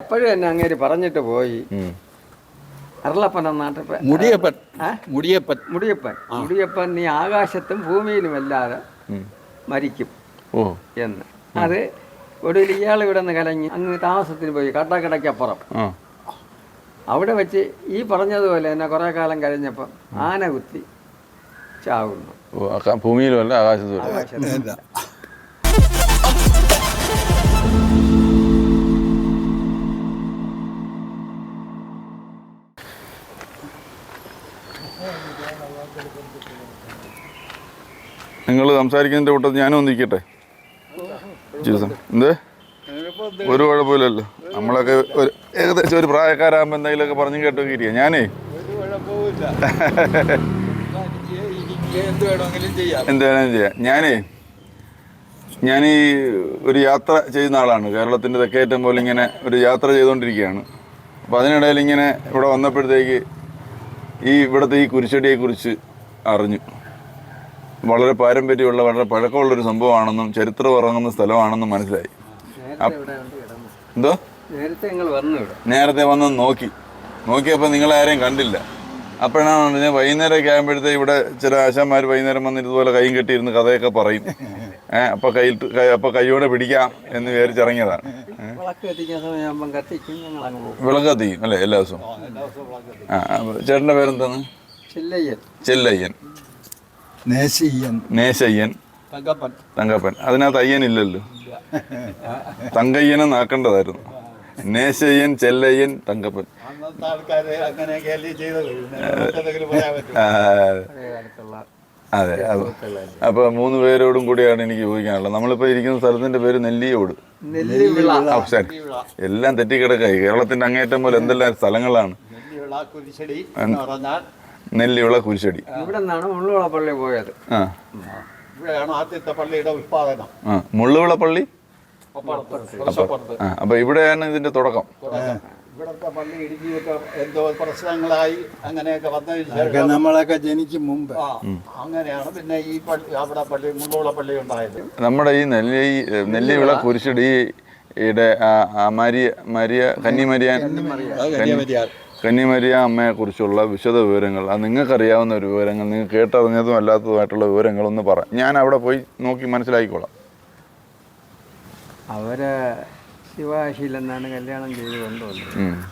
അപ്പോഴും എന്നെ അങ്ങേര് പറഞ്ഞിട്ട് പോയി. അരുളപ്പൻ നാട്ടിൽ പേ- മുടിയപ്പൻ. മുടിയപ്പൻ. മുടിയപ്പൻ. മുടിയപ്പൻ നീ ആകാശത്തും ഭൂമിയിലും അല്ലാതെ മരിക്കും ഓ. എന്ന്. അത് ഒടുവിൽ ഇയാൾ ഇവിടെ നിന്ന് കലങ്ങി അങ്ങ് താമസത്തിന് പോയി കട്ടക്കടയ്ക്കപ്പുറം അവിടെ വെച്ച് ഈ പറഞ്ഞതുപോലെ തന്നെ കുറേ കാലം കഴിഞ്ഞപ്പം ആന കുത്തി ചാവുന്നു. ഭൂമിയിലും അല്ല ആകാശത്തും. നിങ്ങൾ സംസാരിക്കുന്നതിന്റെ കൂട്ടത്തിൽ ഞാനും ഒന്ന് നിൽക്കട്ടെ ഇച്ചിരി സം- എന്ത്? ഒരു കുഴപ്പമില്ലല്ലോ. നമ്മളൊക്കെ ഒരു ഏകദേശം ഒരു പ്രായക്കാരാകുമ്പോൾ എന്തെങ്കിലുമൊക്കെ പറഞ്ഞു കേട്ടൊക്കെ ഇരിക്കുക ഞാനേ? എന്ത് ചെയ്യാം. ഞാനേ ഞാൻ ഈ ഒരു യാത്ര ചെയ്യുന്ന ആളാണ്. കേരളത്തിന്റെ തെക്കേറ്റം പോലെ ഇങ്ങനെ ഒരു യാത്ര ചെയ്തുകൊണ്ടിരിക്കുകയാണ്. അപ്പോൾ അതിനിടയിൽ ഇങ്ങനെ ഇവിടെ വന്നപ്പോഴത്തേക്ക് ഈ ഇവിടുത്തെ ഈ കുരിശടിയെക്കുറിച്ച് അറിഞ്ഞു. വളരെ പാരമ്പര്യമുള്ള വളരെ പഴക്കമുള്ള ഒരു സംഭവമാണെന്നും ചരിത്രം ഉറങ്ങുന്ന സ്ഥലമാണെന്നും മനസ്സിലായി. എന്തോ? നേരത്തെ വന്നു നോക്കി. നോക്കിയപ്പോൾ നിങ്ങളാരെയും കണ്ടില്ല. അപ്പോഴാണ് പറഞ്ഞത് വൈകുന്നേരമൊക്കെ ആകുമ്പോഴത്തേ ഇവിടെ ചില ആശാന്മാർ വൈകുന്നേരം വന്നിട്ട് ഇതുപോലെ കൈയും കെട്ടിയിരുന്ന് കഥയൊക്കെ പറയും. ഏഹ് അപ്പൊ കൈ- അപ്പോൾ കൈയോടെ പിടിക്കാം എന്ന് വിചാരിച്ചിറങ്ങിയതാണ്? വിളക്ക് കത്തിക്കും അല്ലേ? എല്ലാ ദിവസവും. ആ ചേട്ടന്റെ പേരെന്താണ്? ചില്ലയ്യൻ. ചെല്ലയ്യൻ. നേശയ്യൻ. തങ്കപ്പൻ. അതിനകത്ത് അയ്യനില്ലല്ലോ തങ്കയ്യനെ നാക്കേണ്ടതായിരുന്നു. നേശയ്യൻ ചെല്ലയ്യൻ തങ്കപ്പൻ. അതെ അത് അപ്പോൾ മൂന്ന് പേരോടും കൂടിയാണ് എനിക്ക് ചോദിക്കാനുള്ളത്. നമ്മളിപ്പോ ഇരിക്കുന്ന സ്ഥലത്തിന്റെ പേര് നെല്ലിയോട്. എല്ലാം തെറ്റിക്കിടക്കായി. കേരളത്തിന്റെ അങ്ങേറ്റം പോലെ എന്തെല്ലാം സ്ഥലങ്ങളാണ്. നെല്ലിവിള കുരിശടി എന്ന് പറഞ്ഞാൽ നെല്ലിവിള കുരിശടി. ഇവിടെ നിന്നാണ് മുള്ളുവിള പള്ളി പോയത്. ആ. ഇവിടെയാണ് ആദ്യത്തെ പള്ളിയുടെ ഉത്പാദനം. ആ. മുള്ളുവിള പള്ളി? ആ. അപ്പോൾ ഇവിടെയാണ് ഇതിന്റെ തുടക്കം. ഇവിടുത്തെ പള്ളി ഇടുക്കിയൊക്കെ എന്തോ പ്രശ്നങ്ങളായി അങ്ങനെയൊക്കെ വന്നതിന് അതൊക്കെ ശേഷം നമ്മളൊക്കെ ജനിക്കും മുമ്പ്. ആ. അങ്ങനെയാണ് പിന്നെ ഈ പള്ളി അവിടെ പള്ളി മുമ്പോള പള്ളി ഉണ്ടായത്. നമ്മുടെ ഈ നെല്ലി നെല്ലിവിള കുരിശടിയുടെ ആ ആ മരിയ മരിയ കന്നിമരിയാൻ കന്നിമരിയ അമ്മയെ കുറിച്ചുള്ള വിശദ വിവരങ്ങൾ അത് നിങ്ങൾക്കറിയാവുന്ന ഒരു വിവരങ്ങൾ നിങ്ങൾ കേട്ടറിഞ്ഞതും അല്ലാത്തതുമായിട്ടുള്ള വിവരങ്ങളൊന്ന് പറ. ഞാൻ അവിടെ പോയി നോക്കി മനസ്സിലാക്കിക്കോളാം. അവർ ശിവാശിയിൽ എന്നാണ് കല്യാണം ചെയ്ത് കൊണ്ടുവന്നത്.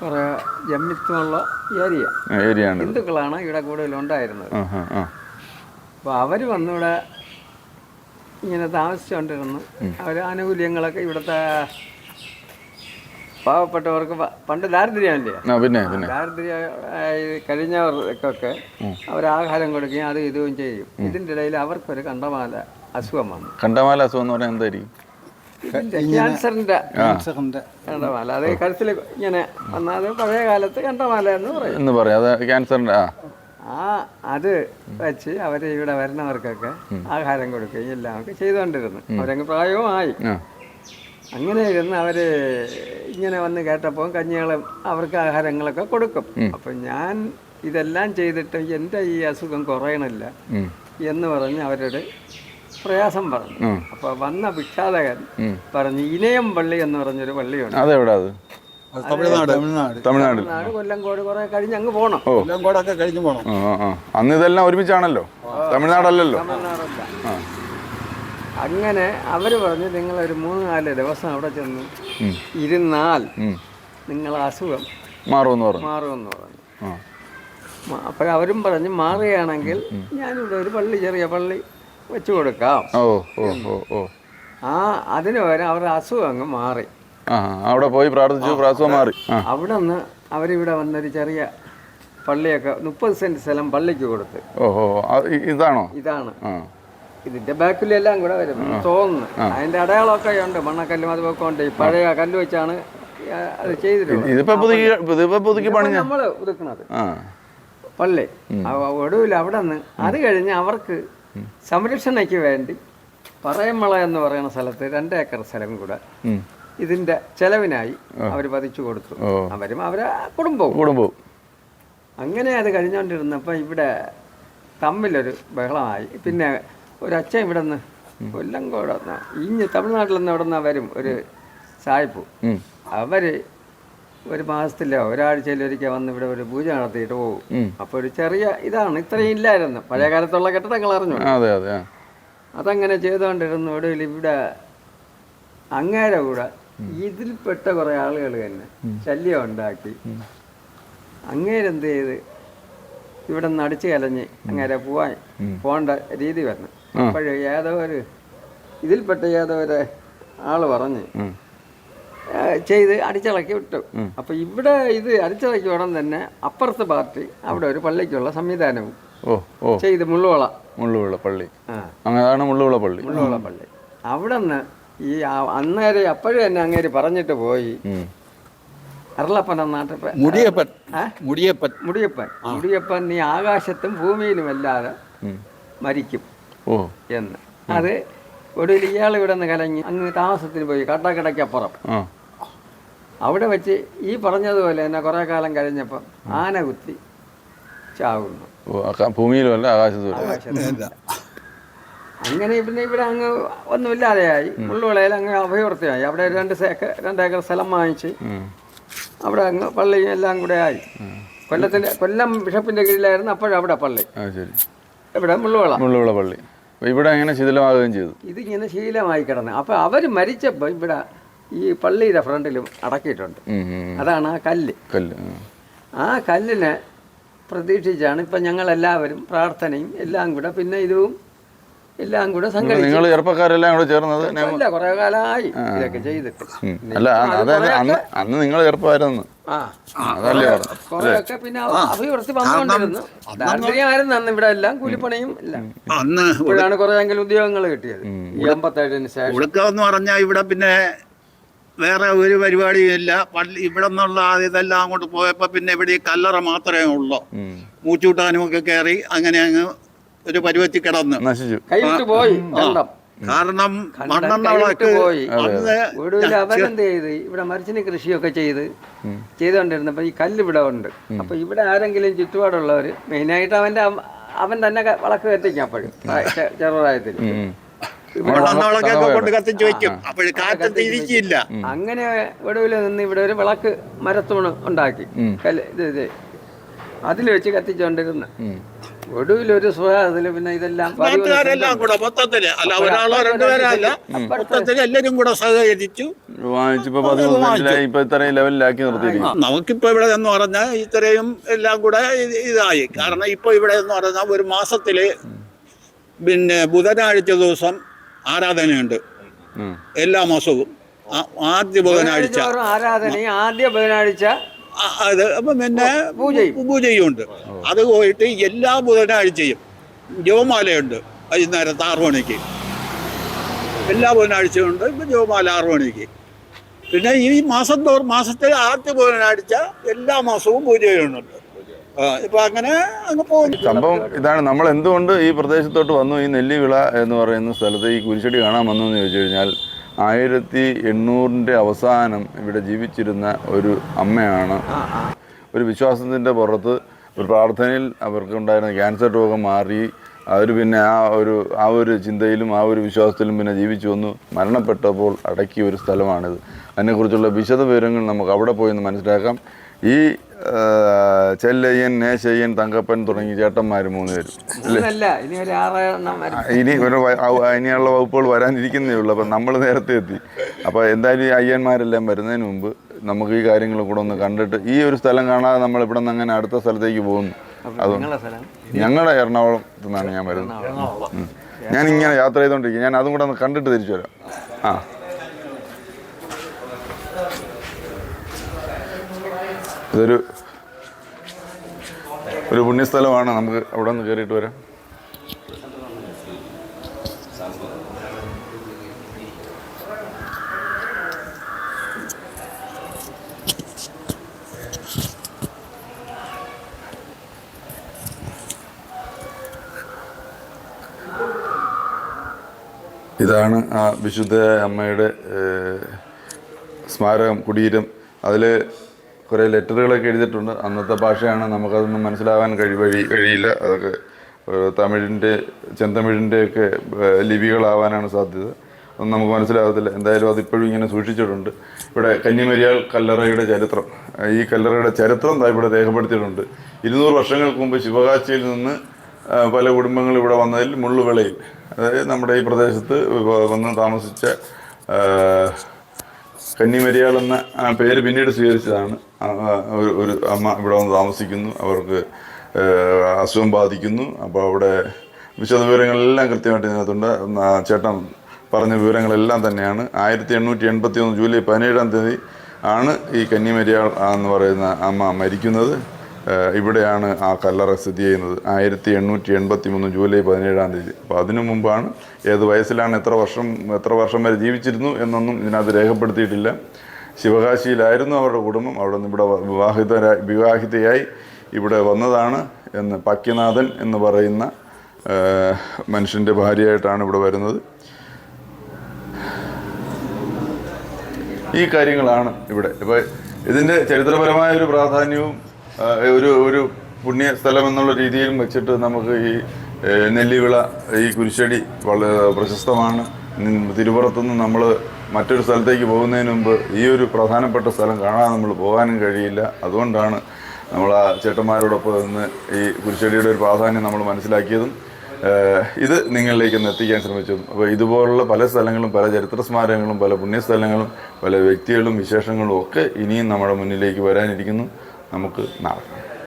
കുറേ ജമ്മിത്വമുള്ള ഏരിയ. ഏരിയ. ഹിന്ദുക്കളാണ് ഇവിടെ കൂടുതൽ ഉണ്ടായിരുന്നത് അപ്പോൾ അവർ വന്നിവിടെ ഇങ്ങനെ താമസിച്ചുകൊണ്ടിരുന്നു. അവർ ആനുകൂല്യങ്ങളൊക്കെ ഇവിടുത്തെ പാവപ്പെട്ടവർക്ക് പണ്ട് ദാരിദ്ര്യമല്ലേ? ആ പിന്നെ പിന്നെ. ദാരിദ്ര്യമായി കഴിഞ്ഞവർക്കൊക്കെ അവർ ആഹാരം കൊടുക്കുകയും അത് ഇതും ചെയ്യും. ഇതിന്റെ ഇടയിൽ അവർക്കൊരു കണ്ടമാല അസുഖം വന്നു. കണ്ടമാല അസുഖം എന്ന് പറഞ്ഞാൽ എന്തായിരിക്കും? ക്യാൻസറിന്റെ കണ്ടമാല അത് കഴുത്തിൽ ഇങ്ങനെ വന്നാൽ പഴയ കാലത്ത് കണ്ടമാല എന്ന് പറയും. എന്ന് പറയും. അത് ക്യാൻസറിന്റെ ആ. ആ അത് വെച്ച് അവർ ഇവിടെ വരുന്നവർക്കൊക്കെ ആഹാരം കൊടുക്കുകയും എല്ലാം ഒക്കെ ചെയ്തുകൊണ്ടിരുന്നു. അവരങ്ങ് പ്രായവും ആയി ആ. അങ്ങനെ ഇരുന്ന് അവർ ഇങ്ങനെ വന്ന് കേട്ടപ്പോൾ കഞ്ഞികളും അവർക്ക് ആഹാരങ്ങളൊക്കെ കൊടുക്കും. അപ്പം ഞാൻ ഇതെല്ലാം ചെയ്തിട്ട് എന്റെ ഈ അസുഖം കുറയണില്ല എന്ന് പറഞ്ഞ് അവരോട് പ്രയാസം പറഞ്ഞു. അപ്പൊ അപ്പോൾ വന്ന ഭിക്ഷാടകൻ പറഞ്ഞു ഇനയം പള്ളി എന്ന് പറഞ്ഞൊരു പള്ളിയുണ്ട്. അതെവിടാ അത്? അത് തമിഴ്നാട് കൊല്ലംകോട് കുറെ കഴിഞ്ഞ് അങ്ങ് പോണം. കൊല്ലംകോടൊക്കെ കഴിഞ്ഞ് പോണം. അന്ന് ഇതെല്ലാം ഒരുമിച്ചാണല്ലോ? തമിഴ്നാടല്ലല്ലോ? തമിഴ്നാടല്ല. ആ. അങ്ങനെ അവർ പറഞ്ഞു നിങ്ങൾ ഒരു മൂന്ന് നാല് ദിവസം അവിടെ ചെന്ന് ഇരുന്നാൽ നിങ്ങൾ അസുഖം മാറുമെന്ന് പറഞ്ഞു. മാറുമെന്ന് പറഞ്ഞു. അപ്പോൾ അവരും പറഞ്ഞ് മാറുകയാണെങ്കിൽ ഞാനിവിടെ ഒരു പള്ളി ചെറിയ പള്ളി വെച്ചു കൊടുക്കാം. ഓ ഓ ഓ ഓ ആ അതിന് പകരം അവരുടെ അസുഖം അങ്ങ് മാറി. അവിടെ പോയി പ്രാർത്ഥിച്ചു അസുഖം മാറി. അവിടെ നിന്ന് അവരിവിടെ വന്നൊരു ചെറിയ പള്ളിയൊക്കെ മുപ്പത് സെന്റ് സ്ഥലം പള്ളിക്ക് കൊടുത്ത്. ഓ ഓ ആ, ഇ- ഇതാണോ? ഇതാണ്. ഇതിന്റെ ബാക്കിലെല്ലാം കൂടെ വരും. തോന്നുന്നു. അതിന്റെ അടയാളമൊക്കെ ഉണ്ട്. മണ്ണക്കല്ലും അതുപോലെ ഉണ്ട്. പഴയ കല്ല് വെച്ചാണ് അത് ചെയ്തിട്ടുള്ളത്. നമ്മൾ ഒതുക്കണത് പള്ളി. ഒടുവിൽ അവിടെ നിന്ന് അത് കഴിഞ്ഞ് അവർക്ക് സംരക്ഷണയ്ക്ക് വേണ്ടി പറയമ്മള എന്ന് പറയുന്ന സ്ഥലത്ത് രണ്ട് ഏക്കർ സ്ഥലം കൂടെ ഇതിന്റെ ചെലവിനായി അവർ പതിച്ചു കൊടുത്തു. അവരും അവരെ കുടുംബവും. കുടുംബവും. അങ്ങനെ അത് കഴിഞ്ഞുകൊണ്ടിരുന്നപ്പോൾ ഇവിടെ തമ്മിലൊരു ബഹളമായി. പിന്നെ ഒരു അച്ഛൻ ഇവിടെ നിന്ന് കൊല്ലങ്കോട് ഇഞ്ഞ് തമിഴ്നാട്ടിൽ നിന്ന് ഇവിടെ നിന്ന് വരും ഒരു സായിപ്പു. അവർ ഒരു മാസത്തിലോ ഒരാഴ്ചയിലൊരിക്കൽ വന്ന് ഇവിടെ ഒരു പൂജ നടത്തിയിട്ട് പോകും അപ്പൊ അപ്പോൾ ഒരു ചെറിയ ഇതാണ് ഇത്രയും ഇല്ലായിരുന്നു. പഴയ കാലത്തുള്ള കെട്ടിടങ്ങൾ അറിഞ്ഞു? അതങ്ങനെ ചെയ്തുകൊണ്ടിരുന്നു ഒടുവിൽ ഇവിടെ അങ്ങേരെ കൂടെ ഇതിൽപ്പെട്ട കുറേ ആളുകൾ തന്നെ ശല്യം ഉണ്ടാക്കി. അങ്ങേരെന്ത് ചെയ്ത് ഇവിടെ നിന്ന് അടിച്ചു കലഞ്ഞ് അങ്ങേരെ പോവാൻ പോകേണ്ട രീതി വരണം അപ്പോഴ് യാദവര് ഇതിൽപ്പെട്ട യാദവരെ ആൾ പറഞ്ഞ് ചെയ്ത് അടിച്ചിളക്കി വിട്ടു. അപ്പൊ ഇവിടെ ഇത് അടിച്ചിളക്കി ഉടൻ തന്നെ അപ്പുറത്തെ പാർട്ടി അവിടെ ഒരു പള്ളിക്കുള്ള സംവിധാനവും ചെയ്ത് മുള്ളുവള. മുള്ളുവിള പള്ളി. അതാണ് മുള്ളുവിള പള്ളി. മുള്ളുവള പള്ളി. അവിടെ നിന്ന് ഈ അന്നേരെ അപ്പോഴും തന്നെ അങ്ങേര് പറഞ്ഞിട്ട് പോയി. അരളപ്പൻ നാട്ടപ്പൻ മുടിയപ്പൻ? മുടിയപ്പൻ. മുടിയപ്പൻ. മുടിയപ്പൻ നീ ആകാശത്തും ഭൂമിയിലും അല്ലാതെ മരിക്കും. എന്ന്. അത് ഒരു ഇയാൾ ഇവിടെ നിന്ന് കലങ്ങി അങ്ങ് താമസത്തിന് പോയി കട്ടക്കിടയ്ക്കപ്പുറം അവിടെ വെച്ച് ഈ പറഞ്ഞതുപോലെ തന്നെ കുറേ കാലം കഴിഞ്ഞപ്പം ആന കുത്തി ചാവുന്നു. ഭൂമിയിലുമല്ല. അങ്ങനെ പിന്നെ ഇവിടെ അങ്ങ് ഒന്നുമില്ലാതെയായി. ഉള്ളുവിളയിൽ അങ്ങ് അഭയവൃത്തിയായി അവിടെ രണ്ട് സേക്കർ രണ്ടേക്കർ സ്ഥലം വാങ്ങിച്ച് അവിടെ അങ്ങ് പള്ളി എല്ലാം കൂടെ ആയി. കൊല്ലത്തിന്റെ കൊല്ലം ബിഷപ്പിന്റെ കീഴിലായിരുന്നു അപ്പോഴവിടെ പള്ളി. ഇവിടെ മുള്ളുവിള. മുള്ളുവിള പള്ളി. ഇവിടെ അങ്ങനെ ശിഥിലമാകുകയും ചെയ്തു. ഇതിങ്ങനെ ശീലമായി കിടന്ന്. അപ്പോൾ അവർ മരിച്ചപ്പോൾ ഇവിടെ ഈ പള്ളിയുടെ ഫ്രണ്ടിലും അടക്കിയിട്ടുണ്ട്. അതാണ് ആ കല്ല്. കല്ല് ആ കല്ലിനെ പ്രതീക്ഷിച്ചാണ് ഇപ്പം ഞങ്ങളെല്ലാവരും പ്രാർത്ഥനയും എല്ലാം കൂടെ പിന്നെ ഇതും എല്ലാം കൂടെ നിങ്ങൾ ചെറുപ്പക്കാരെല്ലാം കൂടെ ചേർന്നത് ഞാൻ- ഇല്ല കുറേ കാലമായി ഇതൊക്കെ ചെയ്തിട്ട്. അല്ല അതായത് അന്ന് അന്ന് നിങ്ങൾ ചെറുപ്പമായിരുന്നു. ആ. അതല്ലേ കുറേയൊക്കെ പിന്നെ വന്നുകൊണ്ടിരുന്നു. ദാരിദ്ര്യമായിരുന്നു അന്ന് ഇവിടെ എല്ലാം കൂലിപ്പണിയും എല്ലാം. അന്ന് കുറേയെങ്കിലും ഉദ്യോഗങ്ങൾ കിട്ടിയത്. ഈ അമ്പത്തേഴിന് ശേഷം. ഒടുക്കം എന്ന് പറഞ്ഞാൽ ഇവിടെ പിന്നെ വേറെ ഒരു പരിപാടിയും ഇല്ല. പള്ളി ഇവിടെ നിന്നുള്ള ഇതെല്ലാം അങ്ങോട്ട് പോയപ്പോൾ പിന്നെ ഇവിടെ ഈ കല്ലറ മാത്രമേ ഉള്ളൂ. മൂച്ചുകൂട്ടാനും മൂച്ചൂട്ടാനും ഒക്കെ കയറി അങ്ങനെ അങ്ങ് ഒരു പരുവത്തി കിടന്ന്. നശിച്ചു. കൈവിട്ട് പോയി കാരണം മണ്ണെണ്ണ വിളക്ക് ഒടുവിൽ അവരെന്ത് ചെയ്ത്? ഇവിടെ മരിച്ചിന് കൃഷിയൊക്കെ ചെയ്ത്. ചെയ്തുകൊണ്ടിരുന്നപ്പോൾ ഈ കല്ല് ഇവിടെ ഉണ്ട്. അപ്പോൾ ഇവിടെ ആരെങ്കിലും ചുറ്റുപാടുള്ളവർ മെയിനായിട്ട് അവന്റെ അമ്മ- അവൻ തന്നെ വളക്ക് കത്തിക്കും അപ്പോഴും. പ്രായ- ചെറുപ്രായത്തിൽ അങ്ങനെ ഒടുവിൽ നിന്ന് ഇവിടെ ഒരു വിളക്ക് മരത്തൂണ് ഉണ്ടാക്കി. കല്ല് ഇത്. അതിൽ വെച്ച് കത്തിച്ചോണ്ടിരുന്ന ഒടുവിൽ ഒരു സുഖത്തിൽ പിന്നെ ഇതെല്ലാം പതിവ് നാട്ടുകാരെല്ലാം കൂടെ മൊത്തത്തിൽ. അല്ല ഒരാളോ രണ്ടുപേരല്ല മൊത്തത്തിൽ എല്ലാരും കൂടെ സഹകരിച്ചു. ഇപ്പൊ ഇത്രയും ലെവലിലാക്കി നിർത്തിയിരിക്കും നമുക്കിപ്പോ ഇവിടെ എന്ന് പറഞ്ഞാൽ ഇത്രയും എല്ലാം കൂടെ ഇതായി. കാരണം ഇപ്പൊ ഇവിടെ എന്ന് പറഞ്ഞാൽ ഒരു മാസത്തിൽ പിന്നെ ബുധനാഴ്ച ദിവസം ആരാധനയുണ്ട്. എല്ലാ മാസവും. ആദ്യ ബുധനാഴ്ച. ആരാധന ആദ്യ ബുധനാഴ്ച അപ്പം പിന്നെ പൂജയും. പൂജയുണ്ട് അത് പോയിട്ട് എല്ലാ ബുധനാഴ്ചയും ജോമാലയുണ്ട് വൈകുന്നേരത്ത് ആറു മണിക്ക്. എല്ലാ ബുധനാഴ്ചയും ഉണ്ട്. ഇപ്പം ജോമാല ആറു മണിക്ക്. പിന്നെ ഈ മാസം തോറും മാസത്തെ ആദ്യ ബുധനാഴ്ച എല്ലാ മാസവും പൂജയുണ്ട് ഇപ്പൊ അങ്ങനെ അങ്ങ് പോകുന്നു. സംഭവം ഇതാണ്. നമ്മൾ എന്തുകൊണ്ട് ഈ പ്രദേശത്തോട്ട് വന്നു? ഈ നെല്ലിവിള എന്ന് പറയുന്ന സ്ഥലത്ത് ഈ കുരിശടി കാണാൻ വന്നു എന്ന് ചോദിച്ചു കഴിഞ്ഞാൽ ആയിരത്തി എണ്ണൂറിന്റെ അവസാനം ഇവിടെ ജീവിച്ചിരുന്ന ഒരു അമ്മയാണ്. ഒരു വിശ്വാസത്തിന്റെ പുറത്ത് ഒരു പ്രാർത്ഥനയിൽ അവർക്കുണ്ടായിരുന്ന ക്യാൻസർ രോഗം മാറി. അവർ പിന്നെ ആ ഒരു ആ ഒരു ചിന്തയിലും ആ ഒരു വിശ്വാസത്തിലും പിന്നെ ജീവിച്ചു വന്നു. മരണപ്പെട്ടപ്പോൾ അടക്കിയ ഒരു സ്ഥലമാണിത്. അതിനെക്കുറിച്ചുള്ള വിശദ വിവരങ്ങൾ നമുക്ക് അവിടെ പോയി ഒന്ന് മനസ്സിലാക്കാം. ഈ ചെല്ലയ്യൻ നേശയ്യൻ തങ്കപ്പൻ തുടങ്ങി ചേട്ടന്മാർ മൂന്ന് പേരും. ഇന്നല്ല ഇനി ഒരു ഇനിയുള്ള വകുപ്പുകൾ വരാനിരിക്കുന്നേ ഉള്ളൂ. അപ്പം നമ്മൾ നേരത്തെ എത്തി. അപ്പോൾ എന്തായാലും ഈ അയ്യന്മാരെല്ലാം വരുന്നതിന് മുമ്പ് നമുക്ക് ഈ കാര്യങ്ങൾ കൂടെ ഒന്ന് കണ്ടിട്ട് ഈ ഒരു സ്ഥലം കാണാതെ നമ്മൾ ഇവിടെ നിന്ന് അങ്ങനെ അടുത്ത സ്ഥലത്തേക്ക് പോകുന്നു. അത് നിങ്ങളെ സ്ഥലം? ഞങ്ങളുടെ എറണാകുളത്തു നിന്നാണ് ഞാൻ വരുന്നത്. ഞാൻ ഇങ്ങനെ യാത്ര ചെയ്തുകൊണ്ടിരിക്കും ഞാൻ അതും കൂടെ ഒന്ന് കണ്ടിട്ട് തിരിച്ചു വരാം. ആ. ഇതൊരു ഒരു പുണ്യസ്ഥലമാണ്. നമുക്ക് അവിടെ നിന്ന് കയറിയിട്ട് വരാം. ഇതാണ് ആ വിശുദ്ധ അമ്മയുടെ സ്മാരകം കുടീരം. അതിൽ കുറേ ലെറ്ററുകളൊക്കെ എഴുതിയിട്ടുണ്ട്. അന്നത്തെ ഭാഷയാണ് നമുക്കതൊന്നും മനസ്സിലാവാൻ കഴി വഴി കഴിയില്ല. അതൊക്കെ തമിഴിന്റെ ചെന്തമിഴിന്റെയൊക്കെ ലിപികളാവാനാണ് സാധ്യത. അതൊന്നും നമുക്ക് മനസ്സിലാകത്തില്ല എന്തായാലും അതിപ്പോഴും ഇങ്ങനെ സൂക്ഷിച്ചിട്ടുണ്ട്. ഇവിടെ കന്നിമരിയാൽ കല്ലറയുടെ ചരിത്രം. ഈ കല്ലറയുടെ ചരിത്രം ഇവിടെ രേഖപ്പെടുത്തിയിട്ടുണ്ട്. ഇരുന്നൂറ് വർഷങ്ങൾക്ക് മുമ്പ് ശിവകാശിയിൽ നിന്ന് പല കുടുംബങ്ങൾ ഇവിടെ വന്നതിൽ മുള്ളുവിളയിൽ അതായത് നമ്മുടെ ഈ പ്രദേശത്ത് വന്ന് താമസിച്ച കന്നിമരിയാൾ എന്ന പേര് പിന്നീട് സ്വീകരിച്ചതാണ്. ഒരു അമ്മ ഇവിടെ വന്ന് താമസിക്കുന്നു. അവർക്ക് അസുഖം ബാധിക്കുന്നു. അപ്പോൾ അവിടെ വിശദവിവരങ്ങളെല്ലാം കൃത്യമായിട്ട് ഇതിനകത്തുണ്ട്. ചേട്ടൻ പറഞ്ഞ വിവരങ്ങളെല്ലാം തന്നെയാണ്. ആയിരത്തി എണ്ണൂറ്റി എൺപത്തി ഒന്ന് ജൂലൈ പതിനേഴാം തീയതി ആണ് ഈ കന്നിമരിയാൾ എന്ന് പറയുന്ന അമ്മ മരിക്കുന്നത്. ഇവിടെയാണ് ആ കല്ലറ സ്ഥിതി ചെയ്യുന്നത്. ആയിരത്തി എണ്ണൂറ്റി എൺപത്തി മൂന്ന് ജൂലൈ പതിനേഴാം തീയതി. അപ്പോൾ അതിനു മുമ്പാണ് ഏത് വയസ്സിലാണ് എത്ര വർഷം എത്ര വർഷം വരെ ജീവിച്ചിരുന്നു എന്നൊന്നും ഇതിനകത്ത് രേഖപ്പെടുത്തിയിട്ടില്ല. ശിവകാശിയിലായിരുന്നു അവരുടെ കുടുംബം. അവിടെ നിന്ന് ഇവിടെ വിവാഹിതരായി വിവാഹിതയായി ഇവിടെ വന്നതാണ് എന്ന് പക്യനാഥൻ എന്ന് പറയുന്ന മനുഷ്യന്റെ ഭാര്യയായിട്ടാണ് ഇവിടെ വരുന്നത്. ഈ കാര്യങ്ങളാണ് ഇവിടെ. ഇപ്പോൾ ഇതിന്റെ ചരിത്രപരമായ ഒരു പ്രാധാന്യവും ഒരു ഒരു പുണ്യ സ്ഥലം എന്നുള്ള രീതിയിലും വെച്ചിട്ട് നമുക്ക് ഈ നെല്ലിവിള ഈ കുരിശടി വളരെ പ്രശസ്തമാണ്. തിരുപുറത്തുനിന്ന് നമ്മൾ മറ്റൊരു സ്ഥലത്തേക്ക് പോകുന്നതിന് മുമ്പ് ഈ ഒരു പ്രധാനപ്പെട്ട സ്ഥലം കാണാൻ നമ്മൾ പോകാനും കഴിയില്ല. അതുകൊണ്ടാണ് നമ്മൾ ആ ചേട്ടന്മാരോടൊപ്പം നിന്ന് ഈ കുരിശടിയുടെ ഒരു പ്രാധാന്യം നമ്മൾ മനസ്സിലാക്കിയതും ഇത് നിങ്ങളിലേക്ക് ഒന്ന് എത്തിക്കാൻ ശ്രമിച്ചു അപ്പോൾ ഇതുപോലുള്ള പല സ്ഥലങ്ങളും പല ചരിത്ര സ്മാരകങ്ങളും പല പുണ്യസ്ഥലങ്ങളും പല വ്യക്തികളും വിശേഷങ്ങളും ഒക്കെ ഇനിയും നമ്മുടെ മുന്നിലേക്ക് വരാനിരിക്കുന്നു. നമുക്ക് നാളെ കാണാം